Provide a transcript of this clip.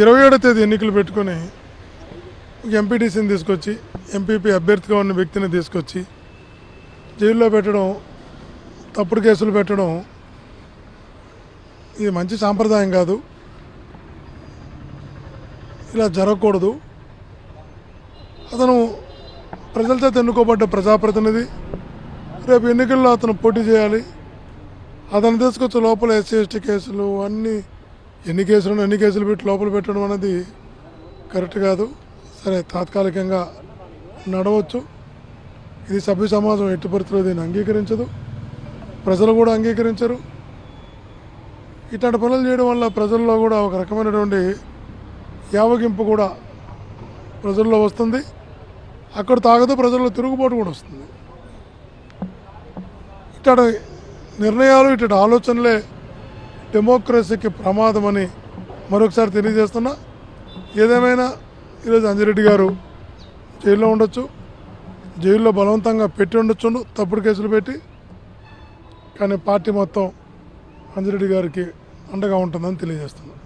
ఇరవై ఏడో తేదీ ఎన్నికలు పెట్టుకొని ఎంపీటీసీని తీసుకొచ్చి ఎంపీపీ అభ్యర్థిగా ఉన్న వ్యక్తిని తీసుకొచ్చి జైల్లో పెట్టడం తప్పుడు కేసులు పెట్టడం ఇది మంచి సాంప్రదాయం కాదు. ఇలా జరగకూడదు. అతను ప్రజలతో ఎన్నుకోబడ్డ ప్రజాప్రతినిధి. రేపు ఎన్నికల్లో అతను పోటీ చేయాలి. అతను తీసుకొచ్చి లోపల ఎస్సీ ఎస్టీ కేసులు అన్నీ ఎన్ని కేసులు ఎన్ని కేసులు పెట్టి లోపల పెట్టడం అనేది కరెక్ట్ కాదు. సరే తాత్కాలికంగా నడవచ్చు. ఇది సభ్య సమాజం ఎట్టి పరిస్థితుల్లో దీన్ని అంగీకరించదు. ప్రజలు కూడా అంగీకరించరు. ఇట్లాంటి పనులు చేయడం వల్ల ప్రజల్లో కూడా ఒక రకమైనటువంటి యావగింపు కూడా ప్రజల్లో వస్తుంది. అక్కడ తాగదు ప్రజల్లో తిరుగుబాటు కూడా వస్తుంది. ఇట్లాంటి నిర్ణయాలు ఇట్లాంటి ఆలోచనలే డెమోక్రసీకి ప్రమాదమని మరొకసారి తెలియజేస్తున్నా. ఏదేమైనా ఈరోజు అంజిరెడ్డి గారు జైల్లో ఉండొచ్చు జైల్లో బలవంతంగా పెట్టి ఉండొచ్చు తప్పుడు కేసులు పెట్టి. కానీ పార్టీ మొత్తం అంజిరెడ్డి గారికి అండగా ఉంటుందని తెలియజేస్తున్నాను